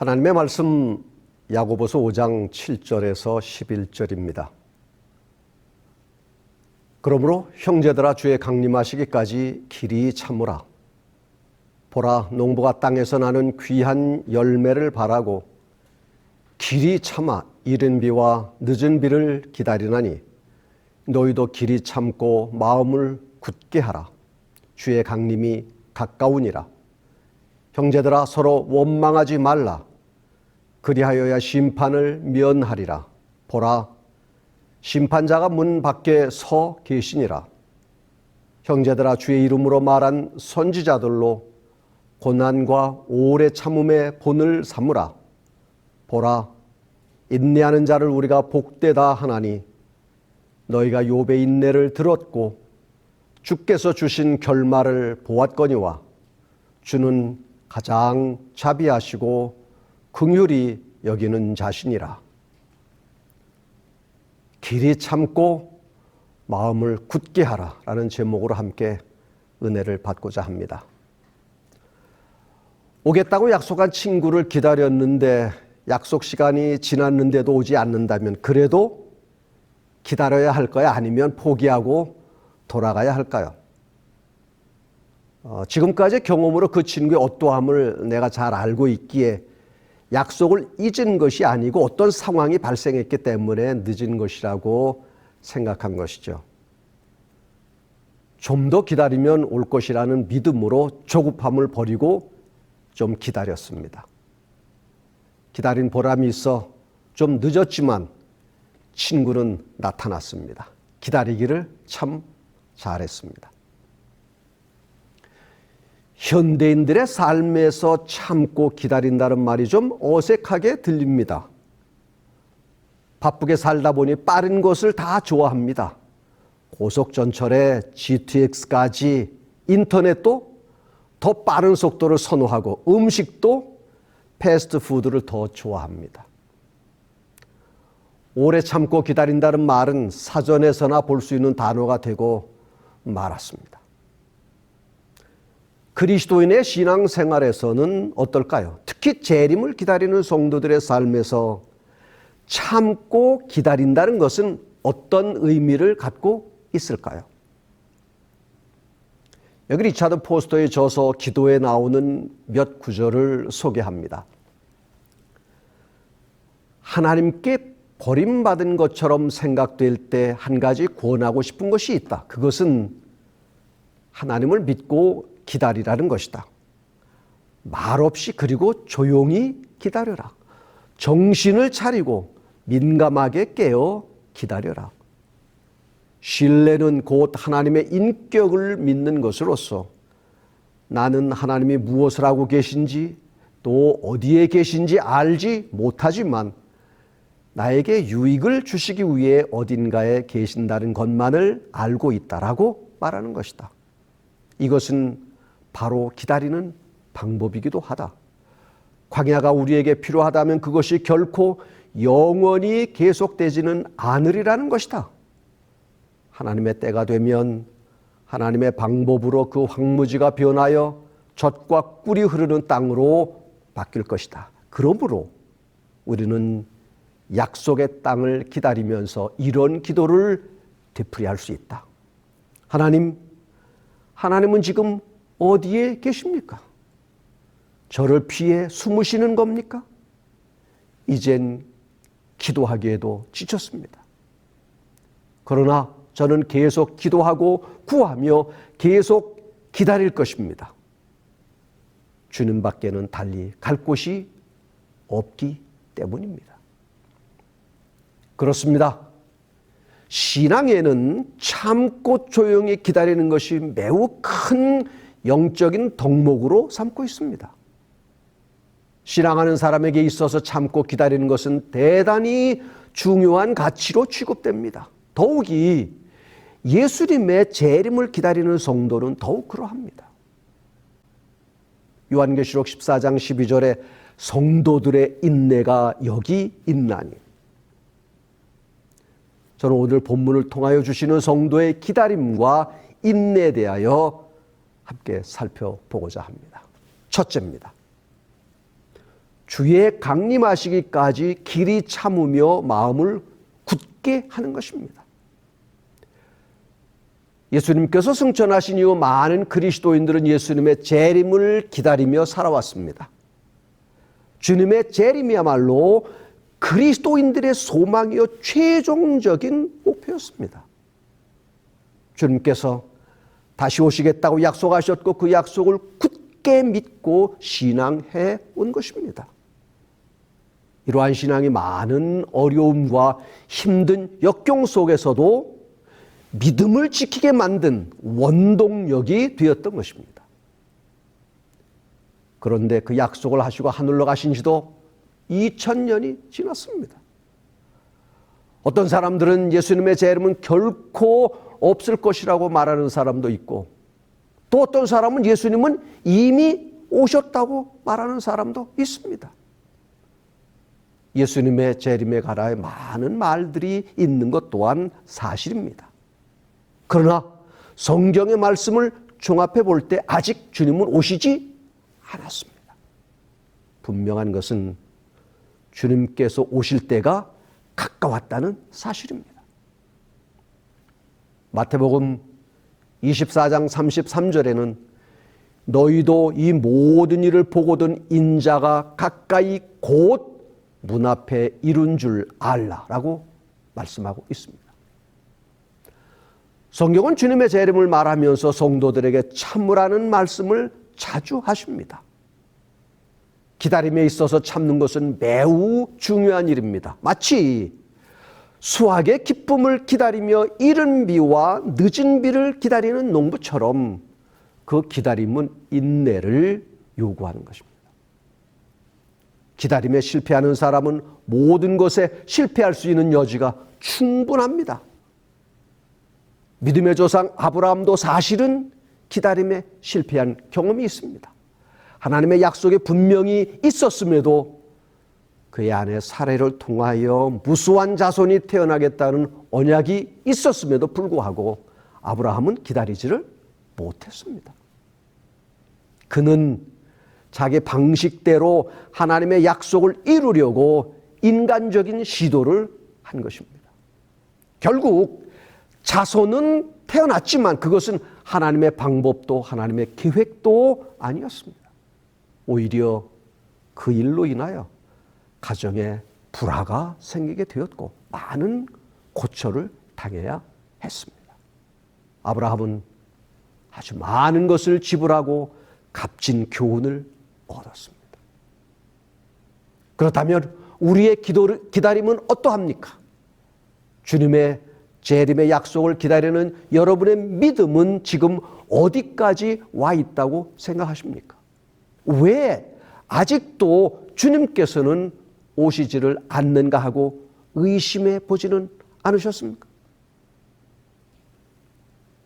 하나님의 말씀 야고보서 5장 7절에서 11절입니다. 그러므로 형제들아 주의 강림하시기까지 길이 참으라. 보라 농부가 땅에서 나는 귀한 열매를 바라고 길이 참아 이른 비와 늦은 비를 기다리나니 너희도 길이 참고 마음을 굳게 하라. 주의 강림이 가까우니라. 형제들아 서로 원망하지 말라. 그리하여야 심판을 면하리라. 보라, 심판자가 문 밖에 서 계시니라. 형제들아 주의 이름으로 말한 선지자들로 고난과 오래 참음의 본을 삼으라. 보라, 인내하는 자를 우리가 복되다 하나니 너희가 욥의 인내를 들었고 주께서 주신 결말을 보았거니와 주는 가장 자비하시고 긍휼히 여기는 자신이라. 길이 참고 마음을 굳게 하라라는 제목으로 함께 은혜를 받고자 합니다. 오겠다고 약속한 친구를 기다렸는데 약속 시간이 지났는데도 오지 않는다면 그래도 기다려야 할까요? 아니면 포기하고 돌아가야 할까요? 어, 지금까지 경험으로 그 친구의 어떠함을 내가 잘 알고 있기에 약속을 잊은 것이 아니고 어떤 상황이 발생했기 때문에 늦은 것이라고 생각한 것이죠. 좀 더 기다리면 올 것이라는 믿음으로 조급함을 버리고 좀 기다렸습니다. 기다린 보람이 있어 좀 늦었지만 친구는 나타났습니다. 기다리기를 참 잘했습니다. 현대인들의 삶에서 참고 기다린다는 말이 좀 어색하게 들립니다. 바쁘게 살다 보니 빠른 것을 다 좋아합니다. 고속전철에 GTX까지 인터넷도 더 빠른 속도를 선호하고 음식도 패스트푸드를 더 좋아합니다. 오래 참고 기다린다는 말은 사전에서나 볼 수 있는 단어가 되고 말았습니다. 그리스도인의 신앙 생활에서는 어떨까요? 특히 재림을 기다리는 성도들의 삶에서 참고 기다린다는 것은 어떤 의미를 갖고 있을까요? 여기 리차드 포스터의 저서 기도에 나오는 몇 구절을 소개합니다. 하나님께 버림받은 것처럼 생각될 때 한 가지 권하고 싶은 것이 있다. 그것은 하나님을 믿고 기다리라는 것이다. 말없이 그리고 조용히 기다려라. 정신을 차리고 민감하게 깨어 기다려라. 신뢰는 곧 하나님의 인격을 믿는 것으로서 나는 하나님이 무엇을 하고 계신지 또 어디에 계신지 알지 못하지만 나에게 유익을 주시기 위해 어딘가에 계신다는 것만을 알고 있다라고 말하는 것이다. 이것은 바로 기다리는 방법이기도 하다. 광야가 우리에게 필요하다면 그것이 결코 영원히 계속되지는 않으리라는 것이다. 하나님의 때가 되면 하나님의 방법으로 그 황무지가 변하여 젖과 꿀이 흐르는 땅으로 바뀔 것이다. 그러므로 우리는 약속의 땅을 기다리면서 이런 기도를 되풀이할 수 있다. 하나님, 하나님은 지금 어디에 계십니까? 저를 피해 숨으시는 겁니까? 이젠 기도하기에도 지쳤습니다. 그러나 저는 계속 기도하고 구하며 계속 기다릴 것입니다. 주님 밖에는 달리 갈 곳이 없기 때문입니다. 그렇습니다. 신앙에는 참고 조용히 기다리는 것이 매우 큰 영적인 덕목으로 삼고 있습니다. 신앙하는 사람에게 있어서 참고 기다리는 것은 대단히 중요한 가치로 취급됩니다. 더욱이 예수님의 재림을 기다리는 성도는 더욱 그러합니다. 요한계시록 14장 12절에 성도들의 인내가 여기 있나니 저는 오늘 본문을 통하여 주시는 성도의 기다림과 인내에 대하여 함께 살펴보고자 합니다. 첫째입니다. 주의 강림하시기까지 길이 참으며 마음을 굳게 하는 것입니다. 예수님께서 승천하신 이후 많은 그리스도인들은 예수님의 재림을 기다리며 살아왔습니다. 주님의 재림이야말로 그리스도인들의 소망이요 최종적인 목표였습니다. 주님께서 다시 오시겠다고 약속하셨고 그 약속을 굳게 믿고 신앙해 온 것입니다. 이러한 신앙이 많은 어려움과 힘든 역경 속에서도 믿음을 지키게 만든 원동력이 되었던 것입니다. 그런데 그 약속을 하시고 하늘로 가신 지도 2000년이 지났습니다. 어떤 사람들은 예수님의 재림은 결코 없을 것이라고 말하는 사람도 있고 또 어떤 사람은 예수님은 이미 오셨다고 말하는 사람도 있습니다. 예수님의 재림에 관하여 많은 말들이 있는 것 또한 사실입니다. 그러나 성경의 말씀을 종합해 볼 때 아직 주님은 오시지 않았습니다. 분명한 것은 주님께서 오실 때가 가까웠다는 사실입니다. 마태복음 24장 33절에는 너희도 이 모든 일을 보고든 인자가 가까이 곧 문 앞에 이룬 줄 알라라고 말씀하고 있습니다. 성경은 주님의 재림을 말하면서 성도들에게 참으라는 말씀을 자주 하십니다. 기다림에 있어서 참는 것은 매우 중요한 일입니다. 마치 수확의 기쁨을 기다리며 이른 비와 늦은 비를 기다리는 농부처럼 그 기다림은 인내를 요구하는 것입니다. 기다림에 실패하는 사람은 모든 것에 실패할 수 있는 여지가 충분합니다. 믿음의 조상 아브라함도 사실은 기다림에 실패한 경험이 있습니다. 하나님의 약속이 분명히 있었음에도 그의 아내 사례를 통하여 무수한 자손이 태어나겠다는 언약이 있었음에도 불구하고 아브라함은 기다리지를 못했습니다. 그는 자기 방식대로 하나님의 약속을 이루려고 인간적인 시도를 한 것입니다. 결국 자손은 태어났지만 그것은 하나님의 방법도 하나님의 계획도 아니었습니다. 오히려 그 일로 인하여 가정에 불화가 생기게 되었고 많은 고초를 당해야 했습니다. 아브라함은 아주 많은 것을 지불하고 값진 교훈을 얻었습니다. 그렇다면 우리의 기도를, 기다림은 어떠합니까? 주님의 재림의 약속을 기다리는 여러분의 믿음은 지금 어디까지 와 있다고 생각하십니까? 왜 아직도 주님께서는 오시지를 않는가 하고 의심해 보지는 않으셨습니까?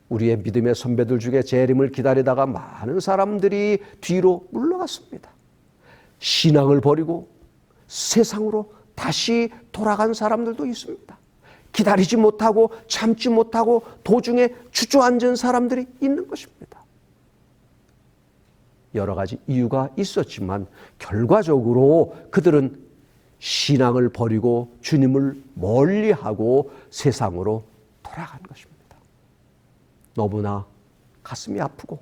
우리의 믿음의 선배들 중에 재림을 기다리다가 많은 사람들이 뒤로 물러갔습니다. 신앙을 버리고 세상으로 다시 돌아간 사람들도 있습니다. 기다리지 못하고 참지 못하고 도중에 주저앉은 사람들이 있는 것입니다. 여러 가지 이유가 있었지만 결과적으로 그들은 신앙을 버리고 주님을 멀리하고 세상으로 돌아간 것입니다. 너무나 가슴이 아프고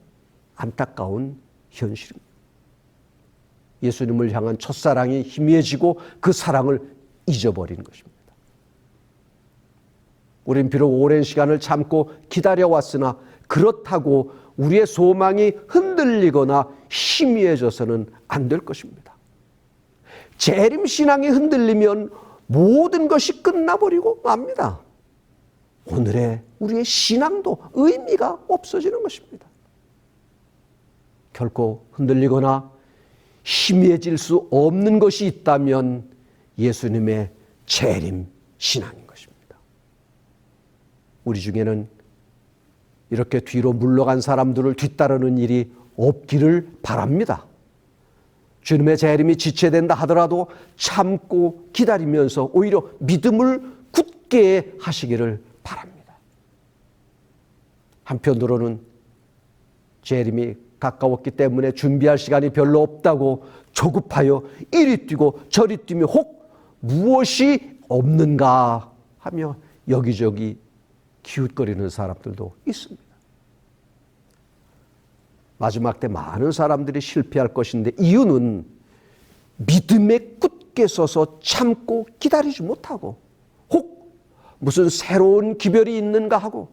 안타까운 현실입니다. 예수님을 향한 첫사랑이 희미해지고 그 사랑을 잊어버린 것입니다. 우린 비록 오랜 시간을 참고 기다려왔으나 그렇다고 우리의 소망이 흔들리거나 희미해져서는 안 될 것입니다. 재림 신앙이 흔들리면 모든 것이 끝나버리고 맙니다. 오늘의 우리의 신앙도 의미가 없어지는 것입니다. 결코 흔들리거나 희미해질 수 없는 것이 있다면 예수님의 재림 신앙인 것입니다. 우리 중에는 이렇게 뒤로 물러간 사람들을 뒤따르는 일이 없기를 바랍니다. 주님의 재림이 지체된다 하더라도 참고 기다리면서 오히려 믿음을 굳게 하시기를 바랍니다. 한편으로는 재림이 가까웠기 때문에 준비할 시간이 별로 없다고 조급하여 이리 뛰고 저리 뛰며 혹 무엇이 없는가 하며 여기저기 기웃거리는 사람들도 있습니다. 마지막 때 많은 사람들이 실패할 것인데 이유는 믿음에 굳게 서서 참고 기다리지 못하고 혹 무슨 새로운 기별이 있는가 하고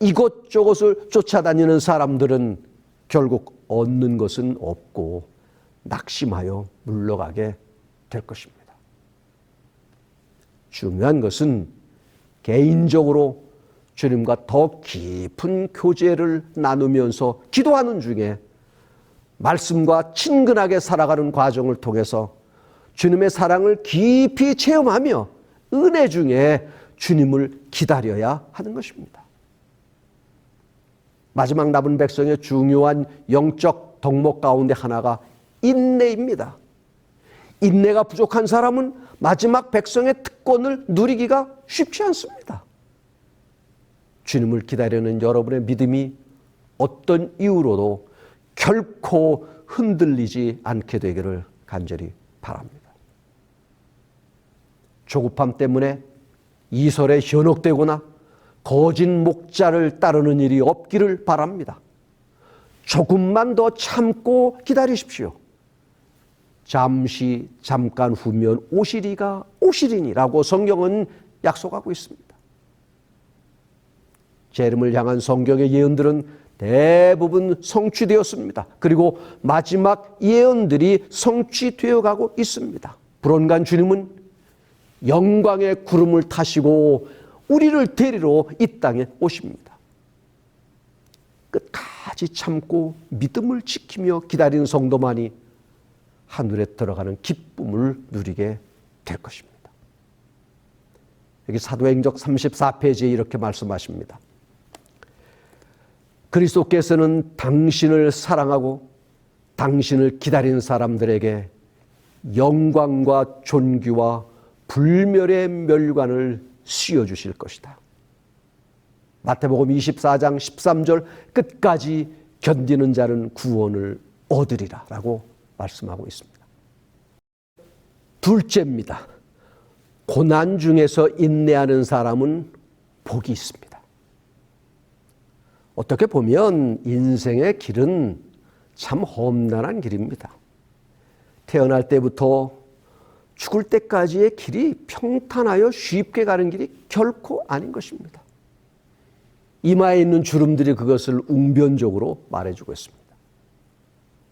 이것저것을 쫓아다니는 사람들은 결국 얻는 것은 없고 낙심하여 물러가게 될 것입니다. 중요한 것은 개인적으로 주님과 더 깊은 교제를 나누면서 기도하는 중에 말씀과 친근하게 살아가는 과정을 통해서 주님의 사랑을 깊이 체험하며 은혜 중에 주님을 기다려야 하는 것입니다. 마지막 남은 백성의 중요한 영적 덕목 가운데 하나가 인내입니다. 인내가 부족한 사람은 마지막 백성의 특권을 누리기가 쉽지 않습니다. 주님을 기다리는 여러분의 믿음이 어떤 이유로도 결코 흔들리지 않게 되기를 간절히 바랍니다. 조급함 때문에 이설에 현혹되거나 거짓 목자를 따르는 일이 없기를 바랍니다. 조금만 더 참고 기다리십시오. 잠시 잠깐 후면 오시리가 오시리니라고 성경은 약속하고 있습니다. 제 이름을 향한 성경의 예언들은 대부분 성취되었습니다. 그리고 마지막 예언들이 성취되어 가고 있습니다. 불언간 주님은 영광의 구름을 타시고 우리를 데리러 이 땅에 오십니다. 끝까지 참고 믿음을 지키며 기다리는 성도만이 하늘에 들어가는 기쁨을 누리게 될 것입니다. 여기 사도행적 34페이지에 이렇게 말씀하십니다. 그리스도께서는 당신을 사랑하고 당신을 기다리는 사람들에게 영광과 존귀와 불멸의 멸관을 씌워 주실 것이다. 마태복음 24장 13절 끝까지 견디는 자는 구원을 얻으리라라고 말씀하고 있습니다. 둘째입니다. 고난 중에서 인내하는 사람은 복이 있습니다. 어떻게 보면 인생의 길은 참 험난한 길입니다. 태어날 때부터 죽을 때까지의 길이 평탄하여 쉽게 가는 길이 결코 아닌 것입니다. 이마에 있는 주름들이 그것을 웅변적으로 말해주고 있습니다.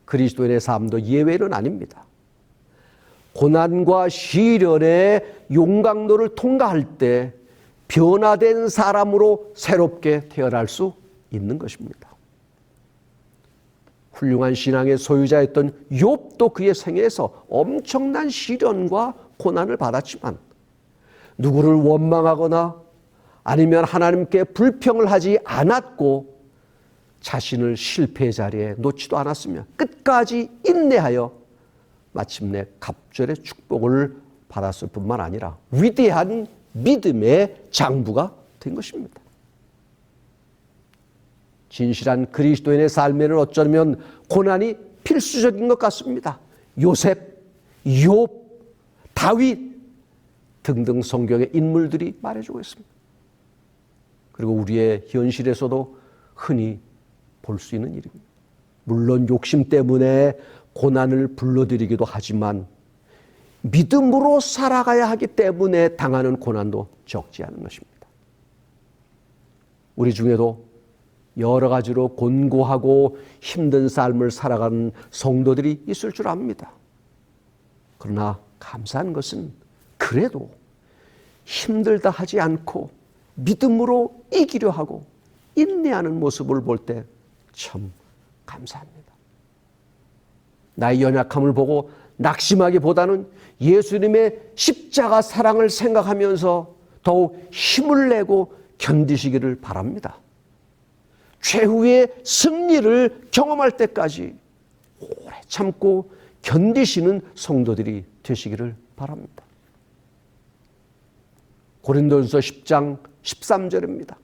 그리스도인의 삶도 예외는 아닙니다. 고난과 시련의 용광로를 통과할 때 변화된 사람으로 새롭게 태어날 수 있는 것입니다. 훌륭한 신앙의 소유자였던 욥도 그의 생애에서 엄청난 시련과 고난을 받았지만 누구를 원망하거나 아니면 하나님께 불평을 하지 않았고 자신을 실패 자리에 놓지도 않았으며 끝까지 인내하여 마침내 갑절의 축복을 받았을 뿐만 아니라 위대한 믿음의 장부가 된 것입니다. 진실한 그리스도인의 삶에는 어쩌면 고난이 필수적인 것 같습니다. 요셉, 욥, 다윗 등등 성경의 인물들이 말해주고 있습니다. 그리고 우리의 현실에서도 흔히 볼 수 있는 일입니다. 물론 욕심 때문에 고난을 불러들이기도 하지만 믿음으로 살아가야 하기 때문에 당하는 고난도 적지 않은 것입니다. 우리 중에도 여러 가지로 곤고하고 힘든 삶을 살아가는 성도들이 있을 줄 압니다. 그러나 감사한 것은 그래도 힘들다 하지 않고 믿음으로 이기려 하고 인내하는 모습을 볼 때 참 감사합니다. 나의 연약함을 보고 낙심하기보다는 예수님의 십자가 사랑을 생각하면서 더욱 힘을 내고 견디시기를 바랍니다. 최후의 승리를 경험할 때까지 오래 참고 견디시는 성도들이 되시기를 바랍니다. 고린도전서 10장 13절입니다.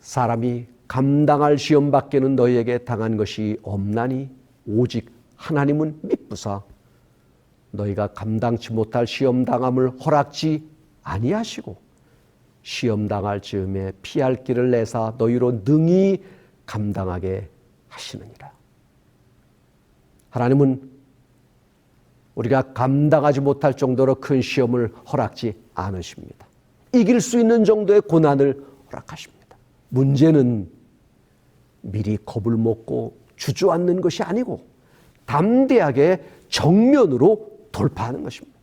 사람이 감당할 시험 밖에는 너희에게 당한 것이 없나니 오직 하나님은 미쁘사 너희가 감당치 못할 시험 당함을 허락지 아니하시고 시험 당할 즈음에 피할 길을 내사 너희로 능히 감당하게 하시느니라. 하나님은 우리가 감당하지 못할 정도로 큰 시험을 허락지 않으십니다. 이길 수 있는 정도의 고난을 허락하십니다. 문제는 미리 겁을 먹고 주저앉는 것이 아니고 담대하게 정면으로 돌파하는 것입니다.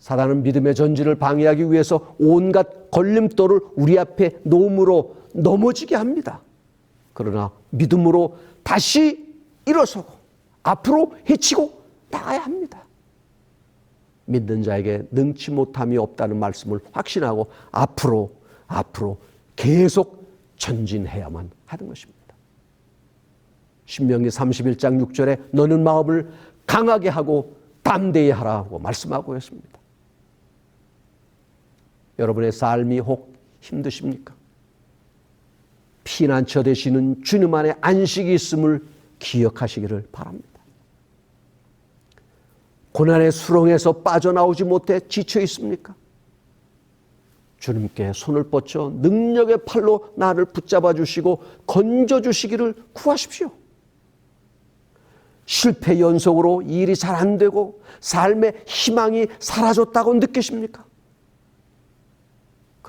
사단은 믿음의 전진을 방해하기 위해서 온갖 걸림돌을 우리 앞에 놓음으로 넘어지게 합니다. 그러나 믿음으로 다시 일어서고 앞으로 헤치고 나가야 합니다. 믿는 자에게 능치 못함이 없다는 말씀을 확신하고 앞으로 앞으로 계속 전진해야만 하는 것입니다. 신명기 31장 6절에 너는 마음을 강하게 하고 담대히 하라고 말씀하고 있습니다. 여러분의 삶이 혹 힘드십니까? 피난처 되시는 주님 안에 안식이 있음을 기억하시기를 바랍니다. 고난의 수렁에서 빠져나오지 못해 지쳐 있습니까? 주님께 손을 뻗쳐 능력의 팔로 나를 붙잡아 주시고 건져 주시기를 구하십시오. 실패 연속으로 일이 잘 안 되고 삶의 희망이 사라졌다고 느끼십니까?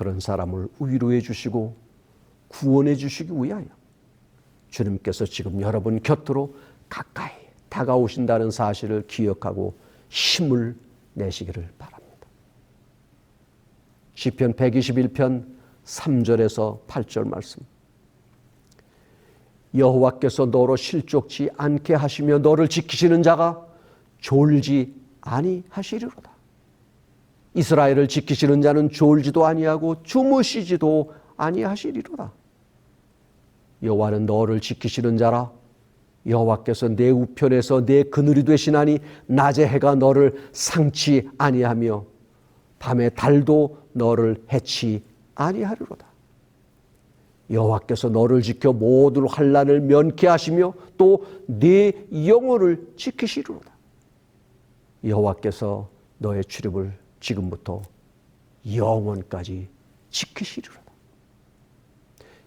그런 사람을 위로해 주시고 구원해 주시기 위하여 주님께서 지금 여러분 곁으로 가까이 다가오신다는 사실을 기억하고 힘을 내시기를 바랍니다. 시편 121편 3절에서 8절 말씀. 여호와께서 너로 실족치 않게 하시며 너를 지키시는 자가 졸지 아니하시리로다. 이스라엘을 지키시는 자는 졸지도 아니하고 주무시지도 아니하시리로다. 여호와는 너를 지키시는 자라 여호와께서 내 우편에서 내 그늘이 되시나니 낮에 해가 너를 상치 아니하며 밤에 달도 너를 해치 아니하리로다. 여호와께서 너를 지켜 모든 환란을 면케 하시며 또 네 영혼을 지키시리로다. 여호와께서 너의 출입을 지금부터 영원까지 지키시리로다.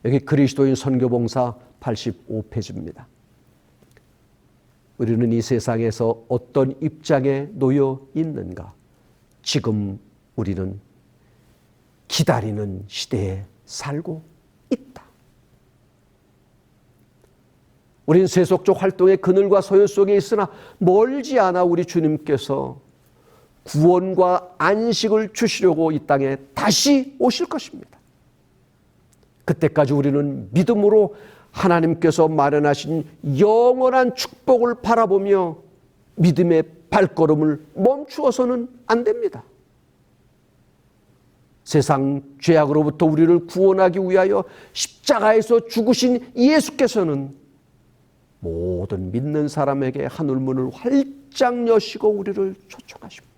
여기 그리스도인 선교봉사 85페이지입니다. 우리는 이 세상에서 어떤 입장에 놓여 있는가? 지금 우리는 기다리는 시대에 살고 있다. 우린 세속적 활동의 그늘과 소연 속에 있으나 멀지 않아 우리 주님께서 구원과 안식을 주시려고 이 땅에 다시 오실 것입니다. 그때까지 우리는 믿음으로 하나님께서 마련하신 영원한 축복을 바라보며 믿음의 발걸음을 멈추어서는 안 됩니다. 세상 죄악으로부터 우리를 구원하기 위하여 십자가에서 죽으신 예수께서는 모든 믿는 사람에게 하늘문을 활짝 여시고 우리를 초청하십니다.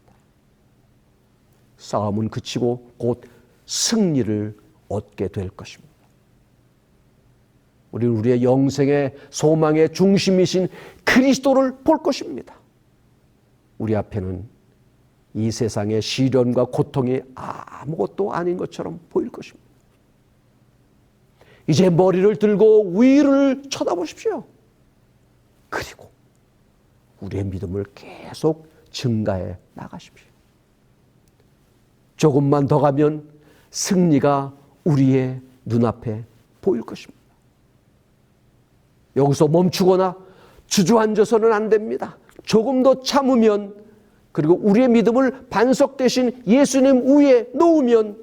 싸움은 그치고 곧 승리를 얻게 될 것입니다. 우리는 우리의 영생의 소망의 중심이신 그리스도를 볼 것입니다. 우리 앞에는 이 세상의 시련과 고통이 아무것도 아닌 것처럼 보일 것입니다. 이제 머리를 들고 위를 쳐다보십시오. 그리고 우리의 믿음을 계속 증가해 나가십시오. 조금만 더 가면 승리가 우리의 눈앞에 보일 것입니다. 여기서 멈추거나 주저앉아서는 안 됩니다. 조금 더 참으면 그리고 우리의 믿음을 반석 대신 예수님 위에 놓으면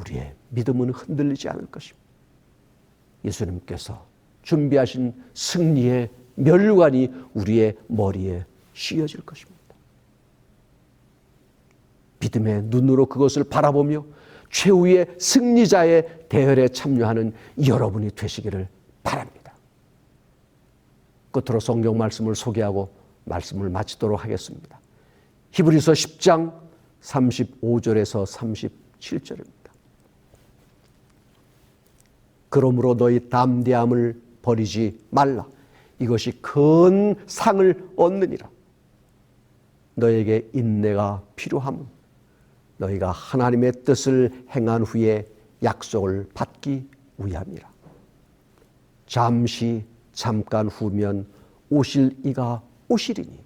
우리의 믿음은 흔들리지 않을 것입니다. 예수님께서 준비하신 승리의 멸관이 우리의 머리에 씌어질 것입니다. 믿음의 눈으로 그것을 바라보며 최후의 승리자의 대열에 참여하는 여러분이 되시기를 바랍니다. 끝으로 성경 말씀을 소개하고 말씀을 마치도록 하겠습니다. 히브리서 10장 35절에서 37절입니다. 그러므로 너희 담대함을 버리지 말라. 이것이 큰 상을 얻느니라. 너에게 인내가 필요함은 너희가 하나님의 뜻을 행한 후에 약속을 받기 위함이라. 잠시 잠깐 후면 오실 이가 오시리니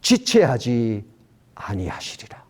지체하지 아니하시리라.